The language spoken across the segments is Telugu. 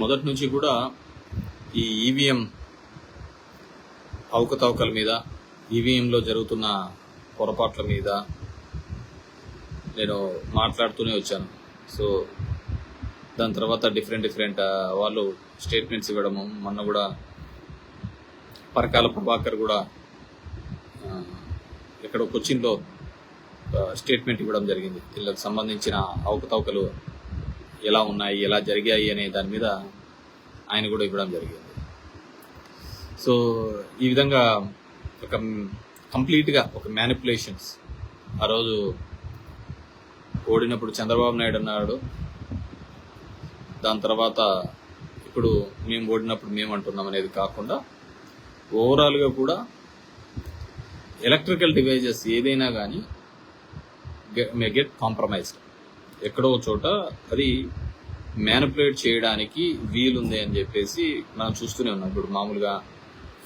మొదటి నుంచి కూడా ఈ ఈవీఎం అవకతవకల మీద ఈవీఎంలో జరుగుతున్న పొరపాట్ల మీద నేను మాట్లాడుతూనే వచ్చాను. సో దాని తర్వాత డిఫరెంట్ డిఫరెంట్ వాళ్ళు స్టేట్మెంట్స్ ఇవ్వడము మొన్న కూడా పరకాల ప్రభాకర్ కూడా ఇక్కడ ఎక్కడో కొచ్చిన్లో స్టేట్మెంట్ ఇవ్వడం జరిగింది. వీళ్ళకి సంబంధించిన అవకతవకలు ఎలా ఉన్నాయి ఎలా జరిగాయి అనే దాని మీద ఆయన కూడా ఇవ్వడం జరిగింది. సో ఈ విధంగా ఒక కంప్లీట్గా ఒక మ్యానిపులేషన్స్ ఆ రోజు ఓడినప్పుడు చంద్రబాబు నాయుడు అన్నాడు. దాని తర్వాత ఇప్పుడు మేము ఓడినప్పుడు మేము అంటున్నాం అనేది కాకుండా ఓవరాల్గా కూడా ఎలక్ట్రికల్ డివైజెస్ ఏదైనా కానీ మే గెట్ కాంప్రమైజ్డ్ ఎక్కడో ఒక చోట అది మ్యానిపులేట్ చేయడానికి వీలుంది అని చెప్పేసి మనం చూస్తూనే ఉన్నాం. ఇప్పుడు మామూలుగా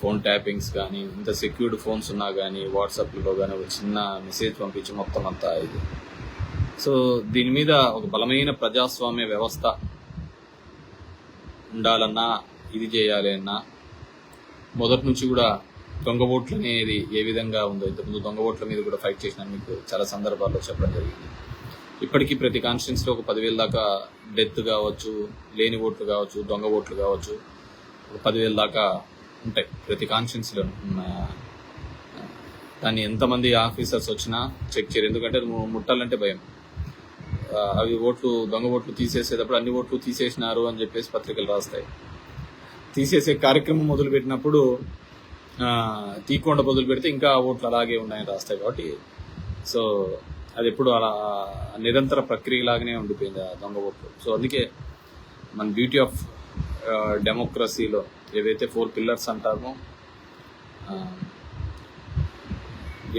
ఫోన్ ట్యాపింగ్స్ కానీ ఇంత సెక్యూర్డ్ ఫోన్స్ ఉన్నా కానీ వాట్సాప్లో కానీ ఒక చిన్న మెసేజ్ పంపించి మొత్తం అంతా ఇది. సో దీని మీద ఒక బలమైన ప్రజాస్వామ్య వ్యవస్థ ఉండాలన్నా ఇది చేయాలి అన్నా మొదటి నుంచి కూడా దొంగ ఓట్లు అనేది ఏ విధంగా ఉందో ఇంతకుముందు దొంగ ఓట్ల మీద కూడా ఫైట్ చేసిన మీకు చాలా సందర్భాల్లో చెప్పడం జరిగింది. ఇప్పటికీ ప్రతి కాన్స్టిట్యున్సీలో ఒక పదివేల దాకా డెత్ కావచ్చు లేని ఓట్లు కావచ్చు దొంగ ఓట్లు కావచ్చు ఒక పదివేల దాకా ఉంటాయి ప్రతి కాన్స్టిట్యున్సీలో దాన్ని ఎంతమంది ఆఫీసర్స్ వచ్చినా చెక్ చేయరు. ఎందుకంటే అది ముట్టాలంటే భయం. అవి ఓట్లు దొంగ ఓట్లు తీసేసేటప్పుడు అన్ని ఓట్లు తీసేసినారు అని చెప్పేసి పత్రికలు రాస్తాయి. తీసేసే కార్యక్రమం మొదలుపెట్టినప్పుడు తీయకుండా మొదలు పెడితే ఇంకా ఓట్లు అలాగే ఉన్నాయని రాస్తాయి కాబట్టి సో అది ఎప్పుడు అలా నిరంతర ప్రక్రియలాగానే ఉండిపోయింది ఆ దొంగ ఓట్లు. సో అందుకే మన బ్యూటీ ఆఫ్ డెమోక్రసీలో ఏవైతే ఫోర్ పిల్లర్స్ అంటామో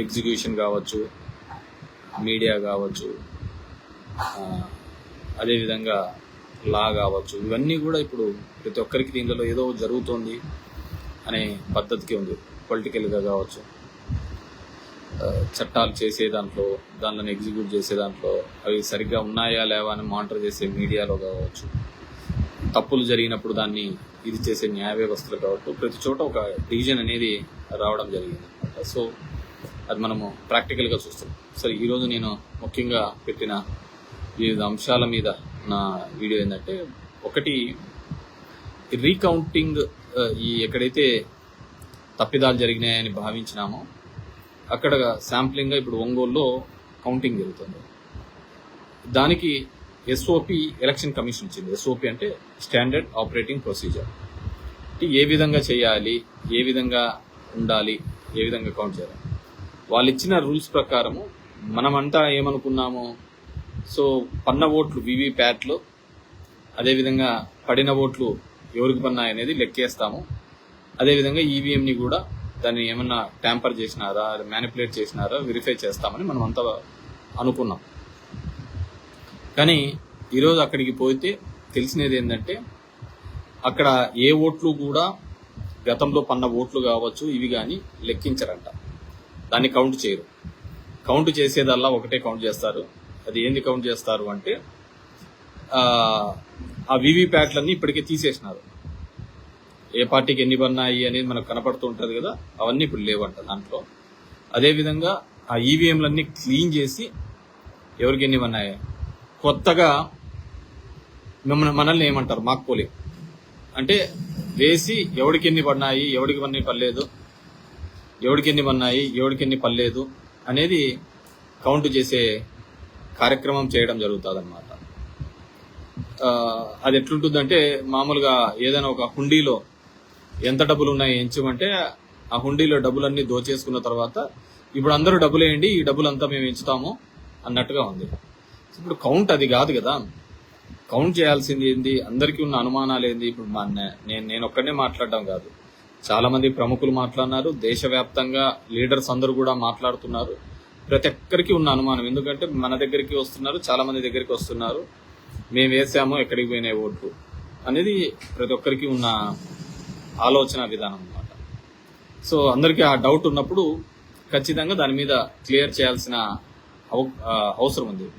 ఎగ్జిక్యూషన్ కావచ్చు మీడియా కావచ్చు అదేవిధంగా లా కావచ్చు ఇవన్నీ కూడా ఇప్పుడు ప్రతి ఒక్కరికి దీనిలో ఏదో జరుగుతోంది అనే పద్ధతికి ఉంది. పొలిటికల్గా కావచ్చు చట్టాలు చేసే దాంట్లో దానిని ఎగ్జిక్యూట్ చేసే దాంట్లో అవి సరిగ్గా ఉన్నాయా లేవా అని మానిటర్ చేసే మీడియాలో కావచ్చు. తప్పులు జరిగినప్పుడు దాన్ని ఇది చేసే న్యాయ వ్యవస్థలు కావచ్చు. ప్రతి చోట ఒక డివిజన్ అనేది రావడం జరిగింది అనమాట సో అది మనము ప్రాక్టికల్గా చూస్తున్నాం. సరే ఈరోజు నేను ముఖ్యంగా పెట్టిన వివిధ అంశాల మీద నా వీడియో ఏంటంటే ఒకటి రీకౌంటింగ్ ఈ ఎక్కడైతే తప్పిదాలు జరిగినాయని భావించినామో అక్కడ శాంప్లింగ్గా ఇప్పుడు ఒంగోలులో కౌంటింగ్ జరుగుతుంది. దానికి ఎస్ఓపి ఎలక్షన్ కమిషన్ ఇచ్చింది. ఎస్ఓపి అంటే స్టాండర్డ్ ఆపరేటింగ్ ప్రొసీజర్. ఏ విధంగా చేయాలి ఏ విధంగా ఉండాలి ఏ విధంగా కౌంట్ చేయాలి. వాళ్ళు ఇచ్చిన రూల్స్ ప్రకారము మనమంతా ఏమనుకున్నాము సో పన్న ఓట్లు వివి ప్యాట్లో అదేవిధంగా పడిన ఓట్లు ఎవరికి పన్నాయి అనేది లెక్కేస్తాము అదేవిధంగా ఈవీఎంని కూడా దాన్ని ఏమన్నా ట్యాంపర్ చేసినారా మ్యానిపులేట్ చేసినారా వెరిఫై చేస్తామని మనం అంతా అనుకున్నాం. కానీ ఈరోజు అక్కడికి పోతే తెలిసినది ఏంటంటే అక్కడ ఏ ఓట్లు కూడా గతంలో పన్న ఓట్లు కావచ్చు ఇవి కానీ లెక్కించరంట. దాన్ని కౌంట్ చేయరు. కౌంట్ చేసేదల్లా ఒకటే కౌంట్ చేస్తారు. అది ఏంది కౌంట్ చేస్తారు అంటే ఆ, వివి ప్యాట్లన్నీ ఇప్పటికే తీసేసినారు. ఏ పార్టీకి ఎన్ని పన్నాయి అనేది మనకు కనపడుతూ ఉంటుంది కదా అవన్నీ ఇప్పుడు లేవంట దాంట్లో. అదేవిధంగా ఆ ఈవీఎంలన్నీ క్లీన్ చేసి ఎవరికి ఎన్ని పన్నాయి? కొత్తగా మిమ్మల్ని మనల్ని ఏమంటారు? మాక్ పోలింగ్ అంటే వేసి ఎవడికి ఎన్ని పడినాయి ఎవడికి ఎన్ని పర్లేదు ఎవడికి ఎన్ని పన్నాయి ఎవడికి ఎన్ని పర్లేదు అనేది కౌంట్ చేసే కార్యక్రమం చేయడం జరుగుతుంది అనమాట అది ఎట్లుంటుందంటే మామూలుగా ఏదైనా ఒక హుండీలో ఎంత డబ్బులు ఉన్నాయి ఎంచమంటే ఆ హుండీలో డబ్బులన్నీ దోచేసుకున్న తర్వాత ఇప్పుడు అందరూ డబ్బులు వేయండి ఈ డబ్బులంతా మేము ఎంచుతాము అన్నట్టుగా ఉంది. ఇప్పుడు కౌంట్ అది కాదు కదా. కౌంట్ చేయాల్సింది ఏంది? అందరికీ ఉన్న అనుమానాలు ఏంది? ఇప్పుడు మా నేను నేను ఒక్కడనే మాట్లాడడం కాదు. చాలా మంది ప్రముఖులు మాట్లాడినారు దేశవ్యాప్తంగా లీడర్స్ అందరూ కూడా మాట్లాడుతున్నారు. ప్రతి ఒక్కరికి ఉన్న అనుమానం. ఎందుకంటే మన దగ్గరికి వస్తున్నారు చాలా మంది దగ్గరికి వస్తున్నారు. మేము వేసాము ఎక్కడికి పోయినాయి ఓట్లు అనేది ప్రతి ఒక్కరికి ఉన్న ఆలోచన విధానం అన్నమాట. సో అందరికీ ఆ డౌట్ ఉన్నప్పుడు ఖచ్చితంగా దాని మీద క్లియర్ చేయాల్సిన అవ- అవసరం ఉంది.